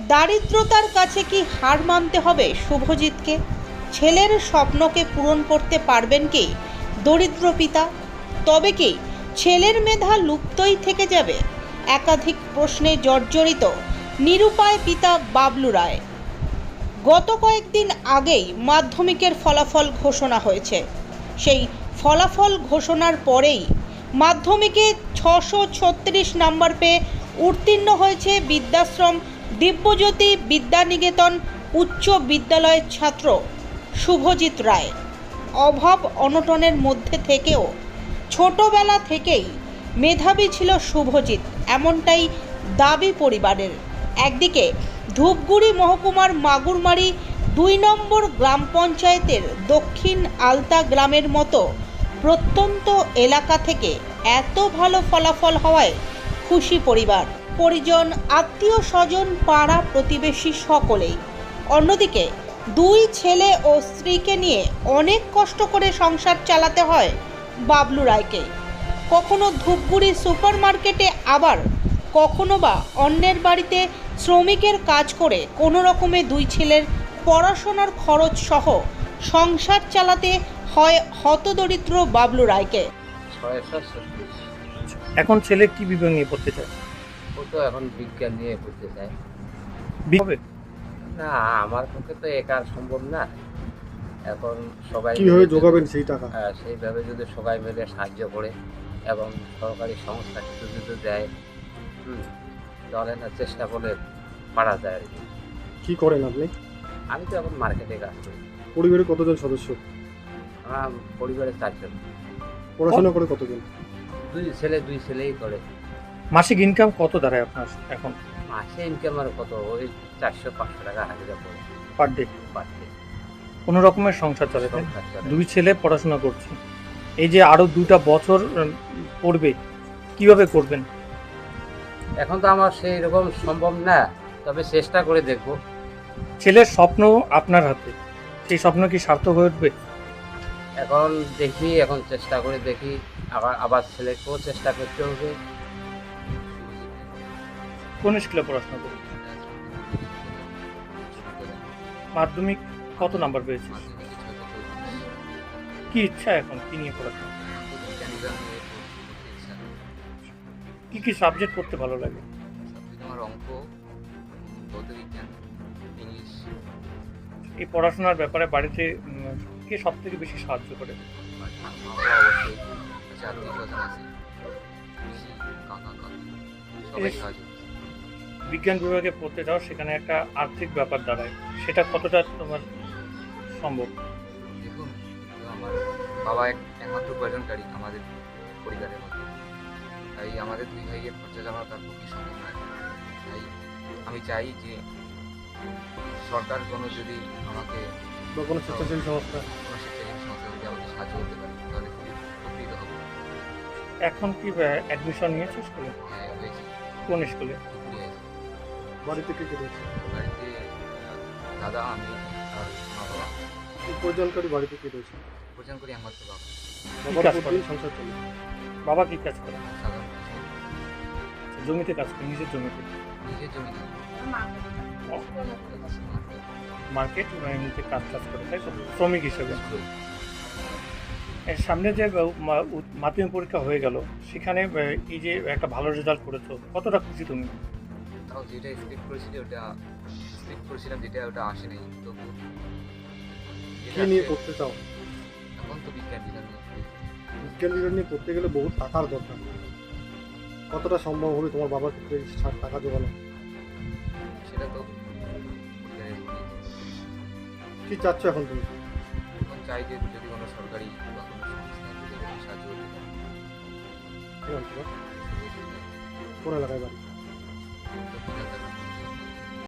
দারিদ্রতার কাছে কি হার মানতে হবে শুভজিৎকে? ছেলের স্বপ্নকে পূরণ করতে পারবেন কি? দরিদ্র পিতা। তবে কি ছেলের মেধা লুপ্তই থেকে যাবে? একাধিক প্রশ্নে জর্জরিত নিরুপায় পিতা বাবলু রায়। গত কয়েকদিন আগেই মাধ্যমিকের ফলাফল ঘোষণা হয়েছে। সেই ফলাফল ঘোষণার পরেই মাধ্যমিকে ছশো ছত্রিশ নম্বর পেয়ে উত্তীর্ণ হয়েছে বিদ্যাশ্রম দিব্যজ্যোতি বিদ্যানিকেতন উচ্চ বিদ্যালয়ের ছাত্র শুভজিৎ রায়। অভাব অনটনের মধ্যে থেকেও ছোটবেলা থেকেই মেধাবী ছিল শুভজিৎ, এমনটাই দাবি পরিবারের। একদিকে ধূপগুড়ি মহকুমার মাগুরমারি দুই নম্বর গ্রাম পঞ্চায়েতের দক্ষিণ আলতা গ্রামের মতো প্রত্যন্ত এলাকা থেকে এত ভালো ফলাফল হওয়ায় খুশি পরিবার। পরিজন, আত্মীয় স্বজন, পাড়া প্রতিবেশী সকলেই। অন্যদিকে, দুই ছেলে ও স্ত্রীকে নিয়ে অনেক কষ্ট করে সংসার চালাতে হয় বাবলু রায়কে। কখনো ধূপগুড়ি সুপার মার্কেটে আবার কখনো বা অন্যের বাড়িতে শ্রমিকের কাজ করে কোনো রকমে দুই ছেলের পড়াশোনার খরচ সহ সংসার চালাতে হয় হতদরিদ্র বাবলু রায়কে। এখন ছেলে কি বিভাগ নিয়ে পড়তে চায়? ও তো এখন বিজ্ঞান নিয়ে পড়তে চায়। হবে? না আমার পক্ষে তো একা সম্ভব না। এখন সবাই কীভাবে যোগাবেন সেই টাকা? হ্যাঁ, সেইভাবে যদি সবাই মিলে সাহায্য করে এবং সরকারি সংস্থা কিছু যদি দেয় হুম, তাহলে না চেষ্টা করলে পারা যায় আর কি। কি করেন আপনি? আমি তো এখন মার্কেটে কাজ করি। পরিবারে কতজন সদস্য? আমার পরিবারের চারজন। পড়াশোনা করে কতজন? দুই ছেলে দুই ছেলেই করে। মাসিক ইনকাম কত দাঁড়ায় আপনার এখন? মাসে ইনকাম আর কত? ওই চারশো পাঁচশো টাকা হাজিরা পড়ে। পার ডে পাচ্ছে কোনো রকমের সংসার চলে তাই? সংসার চলে। দুই ছেলে পড়াশোনা করছে। এই যে আরও দুটা বছর উম, পড়বে কীভাবে করবেন? এখন তো আমার সেই রকম সম্ভব না তবে চেষ্টা করে দেখব। ছেলের স্বপ্ন আপনার হাতে সেই স্বপ্ন কি সার্থক হয়ে উঠবে? এখন দেখি এখন চেষ্টা করে দেখি আবার আবার ছেলেকেও চেষ্টা করতে হবে। কোন স্কুলে পড়াশোনা করবে মাধ্যমিক কত নাম্বার পেয়েছে কি ইচ্ছা এখন? কি নিয়ে পড়াশোনা? কি কি সাবজেক্ট পড়তে ভালো লাগে? আমার অঙ্ক ভৌত ইংলিশ। এই পড়াশোনার ব্যাপারে বাড়িতে কে সব থেকে বেশি সাহায্য করে? অবশ্যই। আত্মীয় স্বজন আছে পিসি, কাকা সবাই সাহায্য করছে। বিজ্ঞান বিভাগে পড়তে যাও সেখানে একটা আর্থিক ব্যাপার দাঁড়ায়। সেটা কতটা তোমার সম্ভব? দেখুন আমার বাবা এক একমাত্র উপার্জনকারী আমাদের পরিবারের মধ্যে। তাই আমাদের দুই ভাইয়ের খরচা চালানো তার পক্ষে সম্ভব নয়। তাই আমি চাই যে সরকার কোনো যদি আমাকে বা কোনো স্বেচ্ছাসেবী সংস্থা। কোনো স্বেচ্ছাসেবী সংস্থা যদি আমাকে সাহায্য করতে পারে তাহলে খুবই উপকৃত হব। এখন কি অ্যাডমিশন নিয়েছো স্কুলে? হ্যাঁ হয়েছে। কোন স্কুলে? আছে বাড়িতে কে কে রয়েছে? বাড়িতে দাদা আমি আর মা বাবা। উপার্জনকারী বাড়িতে কে রয়েছে? উপার্জন করি একমাত্র বাবা। বাবার কাজ উপর করে? সংসার চলে? বাবা কি কাজ করে সাধারণ জমিতে কাজ করে নিজের জমিতে? নিজের জমি না মার্কেট এমনিতে কাজ টাজ করে তাই তো? শ্রমিক হিসেবে। এর সামনে যে মাধ্যমিক পরীক্ষা হয়ে গেল সেখানে এই যে একটা ভালো রেজাল্ট করেছ কতটা খুশি তুমি? তাও যেটা এক্সপেক্ট করেছিলি ওটা এক্সপেক্ট করেছিলাম যেটা ওটা আসে নাই। তবু কি নিয়ে পড়তে চাও? এখন তো বিজ্ঞান বিজ্ঞান। বিজ্ঞান বিভাগ নিয়ে পড়তে গেলে বহু টাকার দরকার। কতটা সম্ভব হবে তোমার বাবার ক্ষেত্রে ষাট টাকা জোগানো? সেটা তো। কি চাচ্ছ এখন তুমি? এখন চাই যে যদি কোনো সরকারি সাহায্য করতে পারে। কোন এলাকায় বাড়ি? দক্ষিণ আফ্রিকা